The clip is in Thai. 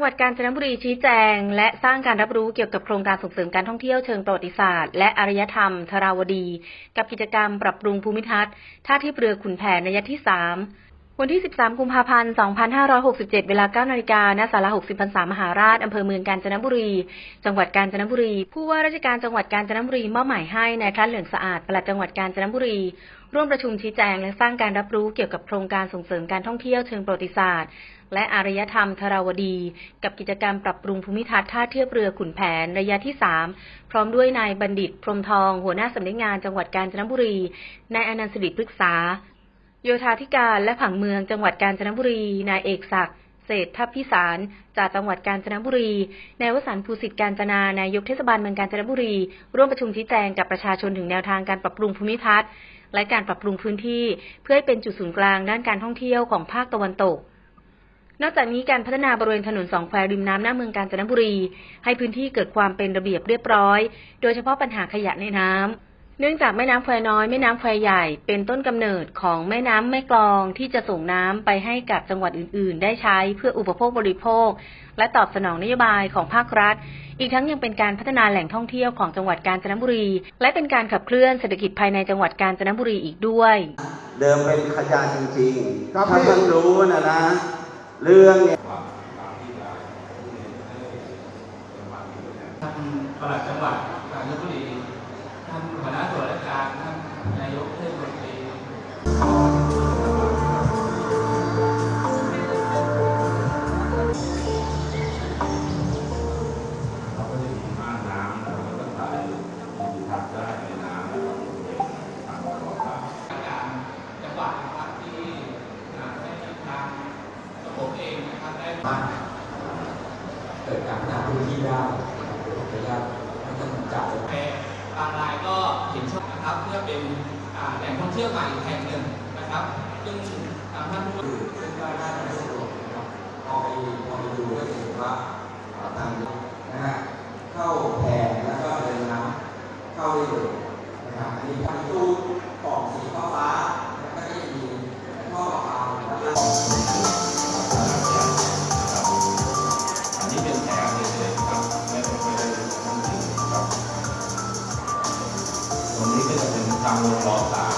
งหวัดกาญจนบุรีชี้แจง และสร้างการรับรู้เกี่ยวกับโครงการส่งเสริมการท่องเที่ยวเชิงประวัติศาสตร์และอารยธรรม ธราวดี กับกิจกรรมปรับปรุงภูมิทัศน์ท่าเทียบเรือขุนแผนระยะที่สาม วันที่ 13 กุมภาพันธ์ 2567 เวลา 9 นาฬิกา ณ ศาลา 60 พรรษามหาราช อำเภอเมืองกาญจนบุรี จังหวัดกาญจนบุรี ผู้ว่าราชการจังหวัดกาญจนบุรีมอบหมายให้นายพระเหลืองสะอาด ปลัดจังหวัดกาญจนบุรี ร่วมประชุมชี้แจงและสร้างการรับรู้เกี่ยวกับโครงการส่งเสริมการท่องเที่ยวเชิงประวัติศาสตร์ และอารยธรรมธราวดี กับกิจกรรมปรับปรุงภูมิทัศน์ท่าเทียบเรือขุนแผนระยะที่ 3 พร้อมด้วยนายบัณฑิต พรมทอง หัวหน้าสำนักงานจังหวัดกาญจนบุรี นายอนันต์สิริพฤกษา โยธาธิการและผังเมืองจังหวัดกาญจนบุรี นายเอกศักดิ์เศรษฐพิสาร จากจังหวัดกาญจนบุรี นายวสันต์ภูสิทธิ์การจนานายกเทศบาลเมืองกาญจนบุรี ร่วมประชุมชี้แจงกับประชาชนถึงแนวทางการปรับปรุงภูมิทัศน์ และการปรับปรุงพื้นที่ เพื่อให้เป็นจุดศูนย์กลางด้านการท่องเที่ยวของภาคตะวันตกนอกจากนี้การพัฒนาบริเวณถนนสองแควริมน้ำหน้าเมืองกาญจนบุรี ให้พื้นที่เกิดความเป็นระเบียบเรียบร้อย โดยเฉพาะปัญหาขยะในน้ำ เนื่องจากแม่น้ำแควน้อยแม่น้ำแควใหญ่เป็นต้นกำเนิดของแม่น้ำแม่กลองที่จะส่งน้ำไปให้กับจังหวัดอื่น ๆ ได้ใช้เพื่ออุปโภคบริโภค และตอบสนองนโยบายของภาครัฐ อีกทั้งยังเป็นการพัฒนาแหล่งท่องเที่ยวของจังหวัดกาญจนบุรี และเป็นการขับเคลื่อนเศรษฐกิจภายในจังหวัดกาญจนบุรีอีกด้วย เดิมเป็นขยะจริงครับๆถ้าพี่ท่านรู้นะนะ เรื่องเนี่ยท่านปลัดจังหวัดกาญจนบุรี ท่านหัวหน้าส่วนราชการท่านนายกเทศมนตรีเราก็จะมีม่านน้ำแล้วก็ถ่ายมีทัศน์ได้ในน้ำแล้วก็บริเวณทางตลอดทางการจังหวัดนะครับที่อ่าได้ทางผมเองนะครับได้บ้านเกิดการพัฒนาพื้นที่ได้นะครับโดยขออนุญาตให้ท่านจ่ายแต่ บางรายก็เห็นชอบนะครับ เพื่อเป็นแหล่งท่องเที่ยวใหม่แห่งหนึ่งนะครับ ซึ่งทางท่านผู้ว่าซึ่งก็ได้ tá bom, tá?